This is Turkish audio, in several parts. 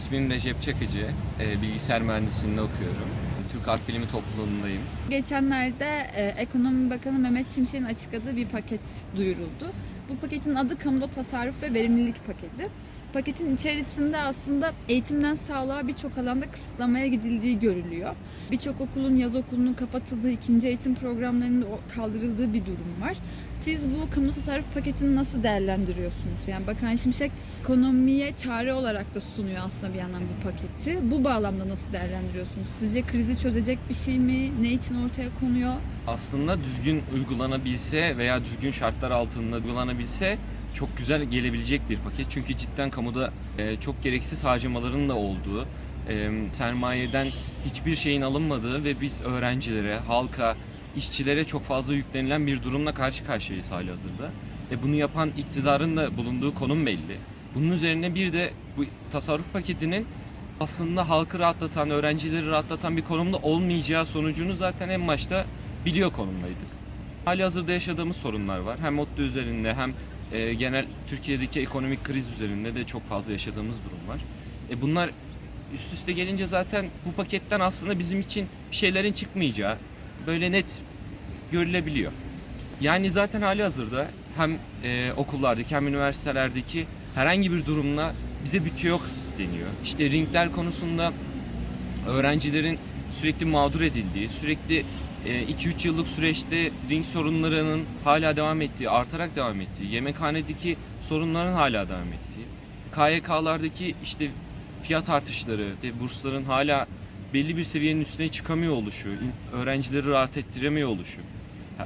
İsmim Recep Çakıcı. Ee, bilgisayar mühendisliğinde okuyorum. Türk Halk Bilimi topluluğundayım. Geçenlerde e, Ekonomi Bakanı Mehmet Şimşek'in açıkladığı bir paket duyuruldu. Bu paketin adı Kamuda Tasarruf ve Verimlilik Paketi. Paketin içerisinde aslında eğitimden sağlığa birçok alanda kısıtlamaya gidildiği görülüyor. Birçok okulun yaz okulunun kapatıldığı, ikinci eğitim programlarının kaldırıldığı bir durum var. Siz bu kamu tasarruf paketini nasıl değerlendiriyorsunuz? Yani Bakan Şimşek ekonomiye çare olarak da sunuyor aslında bir yandan bu paketi. Bu bağlamda nasıl değerlendiriyorsunuz? Sizce krizi çözecek bir şey mi? Ne için ortaya konuyor? Aslında düzgün uygulanabilse veya düzgün şartlar altında uygulanabilse çok güzel gelebilecek bir paket. Çünkü cidden kamuda e, çok gereksiz harcamaların da olduğu, e, sermayeden hiçbir şeyin alınmadığı ve biz öğrencilere, halka, işçilere çok fazla yüklenilen bir durumla karşı karşıyayız hali hazırda. E, bunu yapan iktidarın da bulunduğu konum belli. Bunun üzerine bir de bu tasarruf paketinin aslında halkı rahatlatan, öğrencileri rahatlatan bir konumda olmayacağı sonucunu zaten en başta biliyor konumdaydık. Hali hazırda yaşadığımız sorunlar var. Hem ODTÜ üzerinde hem e, genel Türkiye'deki ekonomik kriz üzerinde de çok fazla yaşadığımız durum var. E, bunlar üst üste gelince zaten bu paketten aslında bizim için bir şeylerin çıkmayacağı böyle net görülebiliyor. Yani zaten hali hazırda hem e, okullardaki hem üniversitelerdeki herhangi bir durumla bize bütçe yok deniyor. İşte ringler konusunda öğrencilerin sürekli mağdur edildiği, sürekli 2-3 yıllık süreçte ring sorunlarının hala devam ettiği, artarak devam ettiği, yemekhanedeki sorunların hala devam ettiği, KYK'lardaki işte fiyat artışları, işte bursların hala belli bir seviyenin üstüne çıkamıyor oluşu, öğrencileri rahat ettiremiyor oluşu.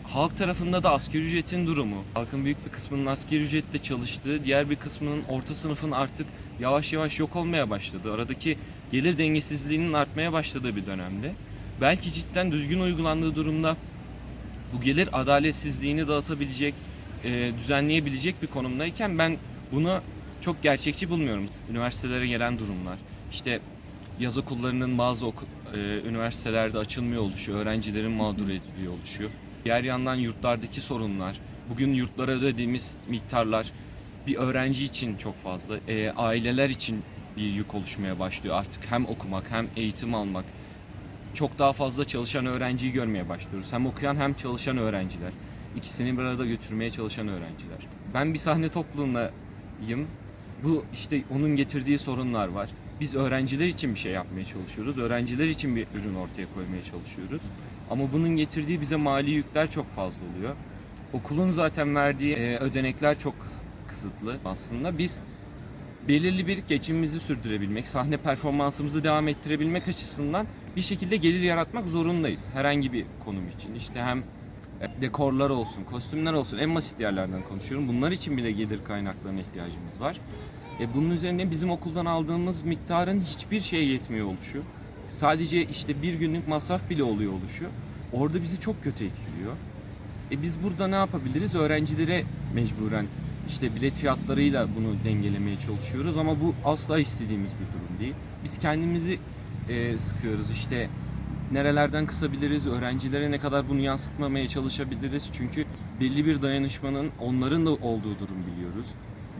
Halk tarafında da asgari ücretin durumu, halkın büyük bir kısmının asgari ücretle çalıştığı, diğer bir kısmının orta sınıfın artık yavaş yavaş yok olmaya başladığı, aradaki gelir dengesizliğinin artmaya başladığı bir dönemde. Belki cidden düzgün uygulandığı durumda bu gelir adaletsizliğini dağıtabilecek, e, düzenleyebilecek bir konumdayken ben bunu çok gerçekçi bulmuyorum. Üniversitelere gelen durumlar, işte yaz okullarının bazı oku- e, üniversitelerde açılmıyor oluşu, öğrencilerin mağdur ediliyor oluşu. Diğer yandan yurtlardaki sorunlar, bugün yurtlara ödediğimiz miktarlar bir öğrenci için çok fazla, e, aileler için bir yük oluşmaya başlıyor artık. Hem okumak hem eğitim almak. Çok daha fazla çalışan öğrenciyi görmeye başlıyoruz. Hem okuyan hem çalışan öğrenciler. İkisini bir arada götürmeye çalışan öğrenciler. Ben bir sahne topluluğundayım. Bu işte onun getirdiği sorunlar var. Biz öğrenciler için bir şey yapmaya çalışıyoruz. Öğrenciler için bir ürün ortaya koymaya çalışıyoruz. Ama bunun getirdiği bize mali yükler çok fazla oluyor. Okulun zaten verdiği e, ödenekler çok kıs- kısıtlı aslında. Biz belirli bir geçimimizi sürdürebilmek, sahne performansımızı devam ettirebilmek açısından bir şekilde gelir yaratmak zorundayız. Herhangi bir konum için. İşte hem e, dekorlar olsun, kostümler olsun en basit yerlerden konuşuyorum. Bunlar için bile gelir kaynaklarına ihtiyacımız var. E bunun üzerine bizim okuldan aldığımız miktarın hiçbir şeye yetmiyor oluşu. Sadece işte bir günlük masraf bile oluyor oluşu. Orada bizi çok kötü etkiliyor. E biz burada ne yapabiliriz? Öğrencilere mecburen işte bilet fiyatlarıyla bunu dengelemeye çalışıyoruz ama bu asla istediğimiz bir durum değil. Biz kendimizi e, sıkıyoruz işte nerelerden kısabiliriz, öğrencilere ne kadar bunu yansıtmamaya çalışabiliriz. Çünkü belli bir dayanışmanın onların da olduğu durum biliyoruz.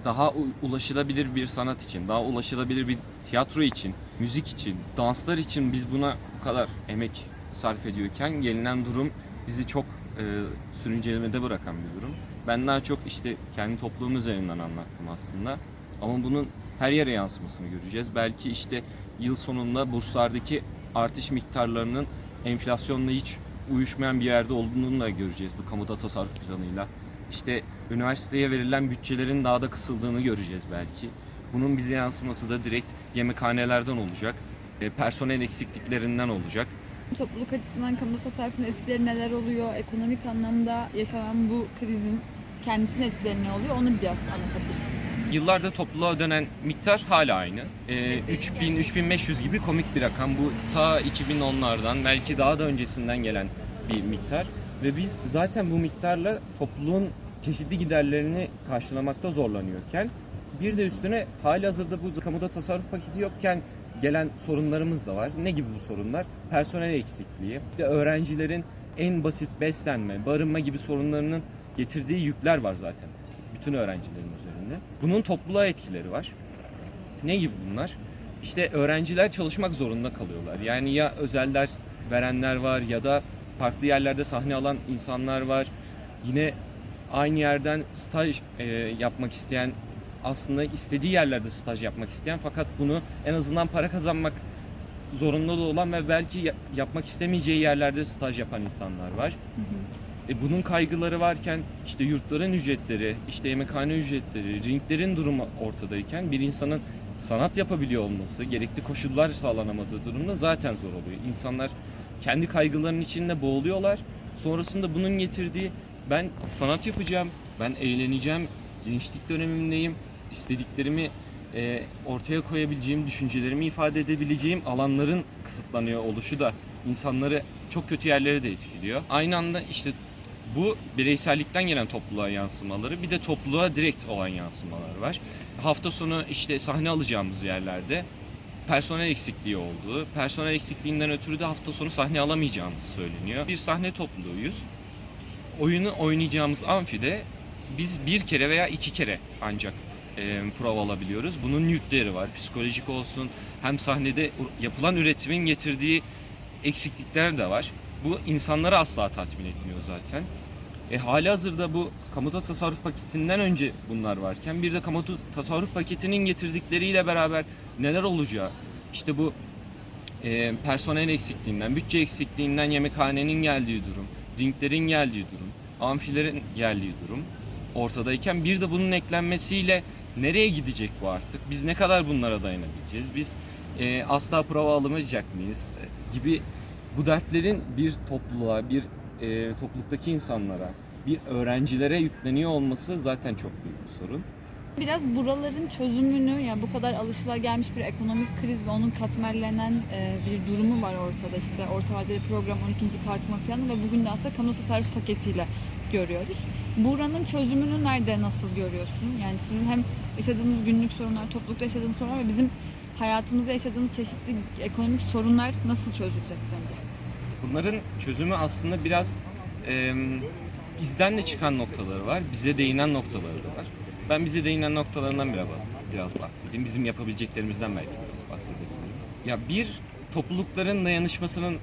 Daha ulaşılabilir bir sanat için, daha ulaşılabilir bir tiyatro için, müzik için, danslar için biz buna bu kadar emek sarf ediyorken gelinen durum bizi çok e, sürüncelemede bırakan bir durum. Ben daha çok işte kendi topluluğum üzerinden anlattım aslında. Ama bunun her yere yansımasını göreceğiz. Belki işte yıl sonunda burslardaki artış miktarlarının enflasyonla hiç uyuşmayan bir yerde olduğunu da göreceğiz bu kamuda tasarruf planıyla. İşte üniversiteye verilen bütçelerin daha da kısıldığını göreceğiz belki. Bunun bize yansıması da direkt yemekhanelerden olacak, e, personel eksikliklerinden olacak. Topluluk açısından kamu tasarrufun etkileri neler oluyor? Ekonomik anlamda yaşanan bu krizin kendisinin etkileri ne oluyor? Onu biraz anlatabilirsin. Yıllarda topluluğa dönen miktar hala aynı. Ee, 3000-3500 gibi komik bir rakam. Bu ta 2010'lardan belki daha da öncesinden gelen bir miktar. Ve biz zaten bu miktarla topluluğun çeşitli giderlerini karşılamakta zorlanıyorken bir de üstüne hali hazırda bu kamuda tasarruf paketi yokken gelen sorunlarımız da var. Ne gibi bu sorunlar? Personel eksikliği, işte öğrencilerin en basit beslenme, barınma gibi sorunlarının getirdiği yükler var zaten. Bütün öğrencilerin üzerinde. Bunun topluluğa etkileri var. Ne gibi bunlar? işte öğrenciler çalışmak zorunda kalıyorlar. Yani ya özel ders verenler var ya da farklı yerlerde sahne alan insanlar var. Yine aynı yerden staj e, yapmak isteyen aslında istediği yerlerde staj yapmak isteyen fakat bunu en azından para kazanmak zorunda da olan ve belki ya- yapmak istemeyeceği yerlerde staj yapan insanlar var. E bunun kaygıları varken işte yurtların ücretleri, işte yemekhane ücretleri, ringlerin durumu ortadayken bir insanın sanat yapabiliyor olması, gerekli koşullar sağlanamadığı durumda zaten zor oluyor. İnsanlar kendi kaygılarının içinde boğuluyorlar. Sonrasında bunun getirdiği ben sanat yapacağım, ben eğleneceğim, gençlik dönemimdeyim, istediklerimi e, ortaya koyabileceğim, düşüncelerimi ifade edebileceğim alanların kısıtlanıyor oluşu da insanları çok kötü yerlere de etkiliyor. Aynı anda işte bu bireysellikten gelen topluluğa yansımaları bir de topluluğa direkt olan yansımalar var. Hafta sonu işte sahne alacağımız yerlerde personel eksikliği olduğu, personel eksikliğinden ötürü de hafta sonu sahne alamayacağımız söyleniyor. Bir sahne topluluğuyuz. Oyunu oynayacağımız amfide biz bir kere veya iki kere ancak e, prova alabiliyoruz. Bunun yükleri var. Psikolojik olsun hem sahnede yapılan üretimin getirdiği eksiklikler de var. Bu insanları asla tatmin etmiyor zaten. E, hali hazırda bu kamuda tasarruf paketinden önce bunlar varken bir de kamuda tasarruf paketinin getirdikleriyle beraber neler olacağı işte bu e, personel eksikliğinden, bütçe eksikliğinden yemekhanenin geldiği durum, ringlerin geldiği durum, amfilerin geldiği durum ortadayken bir de bunun eklenmesiyle nereye gidecek bu artık? Biz ne kadar bunlara dayanabileceğiz? Biz e, asla prova alamayacak mıyız? E, gibi bu dertlerin bir topluluğa, bir e, topluluktaki insanlara, bir öğrencilere yükleniyor olması zaten çok büyük bir sorun. Biraz buraların çözümünü ya bu kadar alışılagelmiş bir ekonomik kriz ve onun katmerlenen e, bir durumu var ortada işte orta vadeli program 12. kalkınma planı ve bugün de aslında kamu tasarruf paketiyle görüyoruz. Buranın çözümünü nerede nasıl görüyorsun? Yani sizin hem yaşadığınız günlük sorunlar, toplulukta yaşadığınız sorunlar ve bizim hayatımızda yaşadığımız çeşitli ekonomik sorunlar nasıl çözülecek sence? Bunların çözümü aslında biraz e, bizden de çıkan noktaları var, bize değinen noktaları da var. Ben bize değinen noktalarından biraz, biraz bahsedeyim. Bizim yapabileceklerimizden belki biraz bahsedebilirim. Ya bir, toplulukların dayanışmasının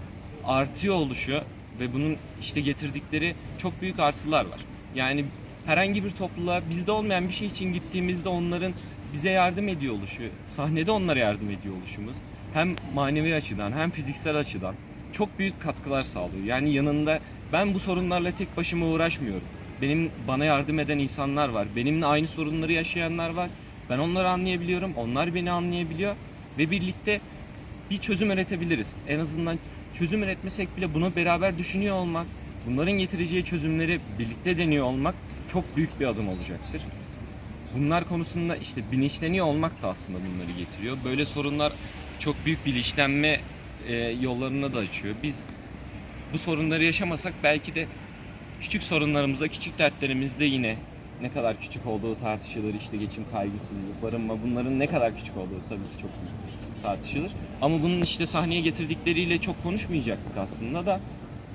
artıyor oluşu ve bunun işte getirdikleri çok büyük artılar var. Yani herhangi bir topluluğa bizde olmayan bir şey için gittiğimizde onların bize yardım ediyor oluşu, sahnede onlara yardım ediyor oluşumuz hem manevi açıdan hem fiziksel açıdan çok büyük katkılar sağlıyor. Yani yanında ben bu sorunlarla tek başıma uğraşmıyorum. Benim bana yardım eden insanlar var. Benimle aynı sorunları yaşayanlar var. Ben onları anlayabiliyorum. Onlar beni anlayabiliyor ve birlikte bir çözüm üretebiliriz. En azından çözüm üretmesek bile bunu beraber düşünüyor olmak, bunların getireceği çözümleri birlikte deniyor olmak çok büyük bir adım olacaktır. Bunlar konusunda işte bilinçleniyor olmak da aslında bunları getiriyor. Böyle sorunlar çok büyük bilinçlenme yollarını da açıyor. Biz bu sorunları yaşamasak belki de küçük sorunlarımızda, küçük dertlerimizde yine ne kadar küçük olduğu tartışılır. İşte geçim kaygısızlığı, barınma bunların ne kadar küçük olduğu tabii ki çok tartışılır. Ama bunun işte sahneye getirdikleriyle çok konuşmayacaktık aslında da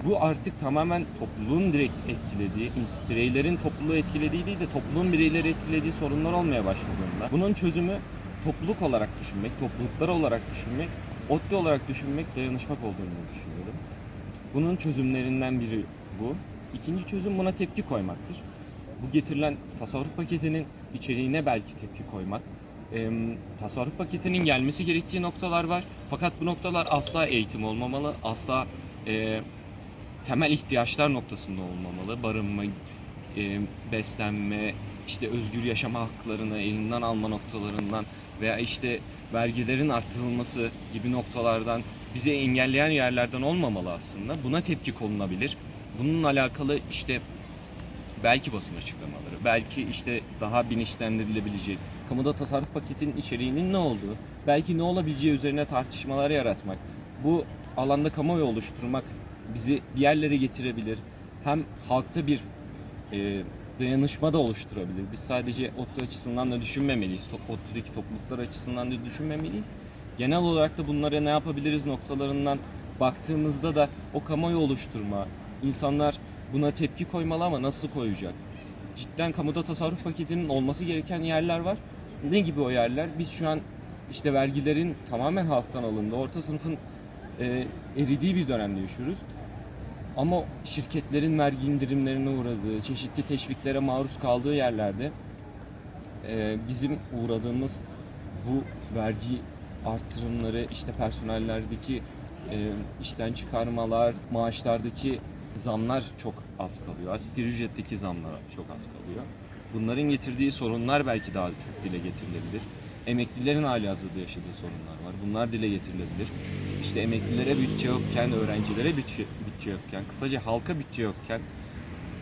bu artık tamamen topluluğun direkt etkilediği, bireylerin topluluğu etkilediği değil de topluluğun bireyleri etkilediği sorunlar olmaya başladığında bunun çözümü topluluk olarak düşünmek, topluluklar olarak düşünmek, ODTÜ olarak düşünmek, dayanışmak olduğunu düşünüyorum. Bunun çözümlerinden biri bu. İkinci çözüm buna tepki koymaktır. Bu getirilen tasarruf paketinin içeriğine belki tepki koymak. Eee, tasarruf paketinin gelmesi gerektiği noktalar var. Fakat bu noktalar asla eğitim olmamalı, asla eee, temel ihtiyaçlar noktasında olmamalı. Barınma, eee, beslenme, işte özgür yaşama haklarını elinden alma noktalarından veya işte vergilerin arttırılması gibi noktalardan bizi engelleyen yerlerden olmamalı aslında. Buna tepki konulabilir. Bununla alakalı işte belki basın açıklamaları, belki işte daha bilinçlendirilebilecek, kamuda tasarruf paketinin içeriğinin ne olduğu, belki ne olabileceği üzerine tartışmalar yaratmak, bu alanda kamuoyu oluşturmak bizi bir yerlere getirebilir. Hem halkta bir e, dayanışma da oluşturabilir. Biz sadece ODTÜ açısından da düşünmemeliyiz. ODTÜ'deki topluluklar açısından da düşünmemeliyiz. Genel olarak da bunlara ne yapabiliriz noktalarından baktığımızda da o kamuoyu oluşturma, insanlar buna tepki koymalı ama nasıl koyacak? Cidden kamuda tasarruf paketinin olması gereken yerler var. Ne gibi o yerler? Biz şu an işte vergilerin tamamen halktan alındığı, orta sınıfın e, eridiği bir dönemde yaşıyoruz. Ama şirketlerin vergi indirimlerine uğradığı, çeşitli teşviklere maruz kaldığı yerlerde e, bizim uğradığımız bu vergi artırımları, işte personellerdeki e, işten çıkarmalar, maaşlardaki zamlar çok az kalıyor. Asgari ücretteki zamlar çok az kalıyor. Bunların getirdiği sorunlar belki daha çok dile getirilebilir. Emeklilerin hali hazırda yaşadığı sorunlar var. Bunlar dile getirilebilir. İşte emeklilere bütçe yokken, öğrencilere bütçe, bütçe yokken, kısaca halka bütçe yokken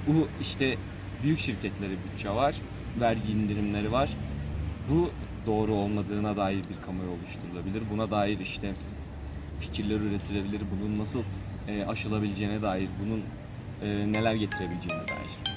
bu işte büyük şirketlere bütçe var, vergi indirimleri var. Bu doğru olmadığına dair bir kamuoyu oluşturulabilir. Buna dair işte fikirler üretilebilir. Bunun nasıl aşılabileceğine dair, bunun e, neler getirebileceğine dair.